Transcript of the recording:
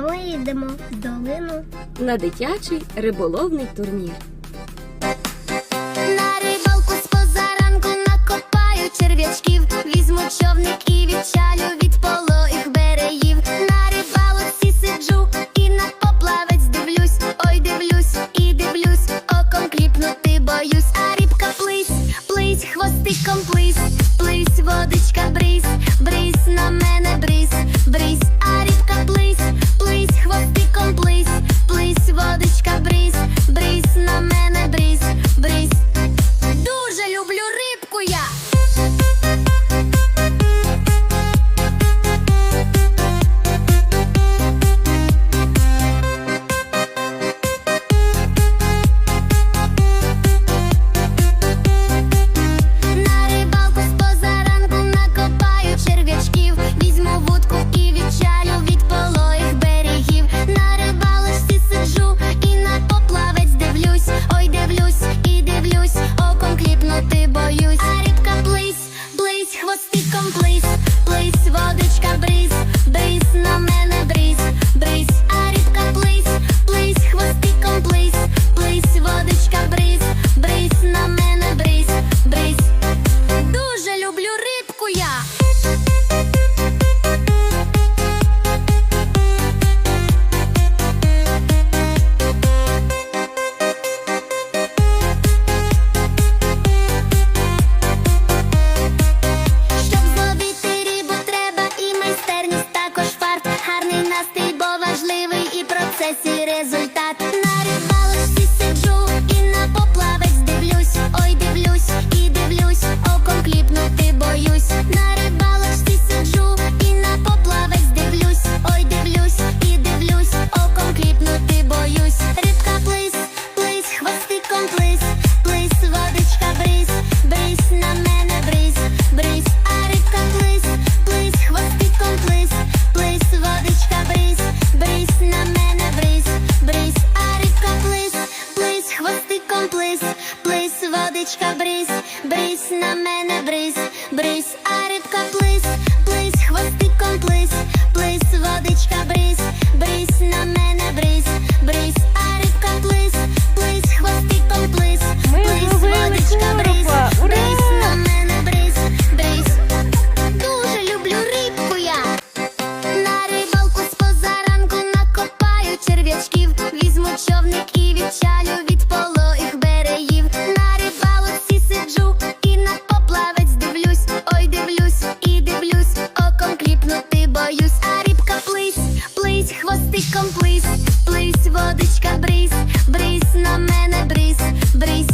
Ми їдемо в долину на дитячий риболовний турнір. весь результат. бризь, а рибка плись, плись, хвостиком плись, плись, водичка бризь, бризь на мене бризь, бризь, а рибка плись, плись, хвостиком плись, плись, водичка бризь, бризь на мене бризь, бризь. Дуже люблю рибку я. На рибалку з позаранку накопаю черв'ячків, візьму човник і відчалю. Brenzinho.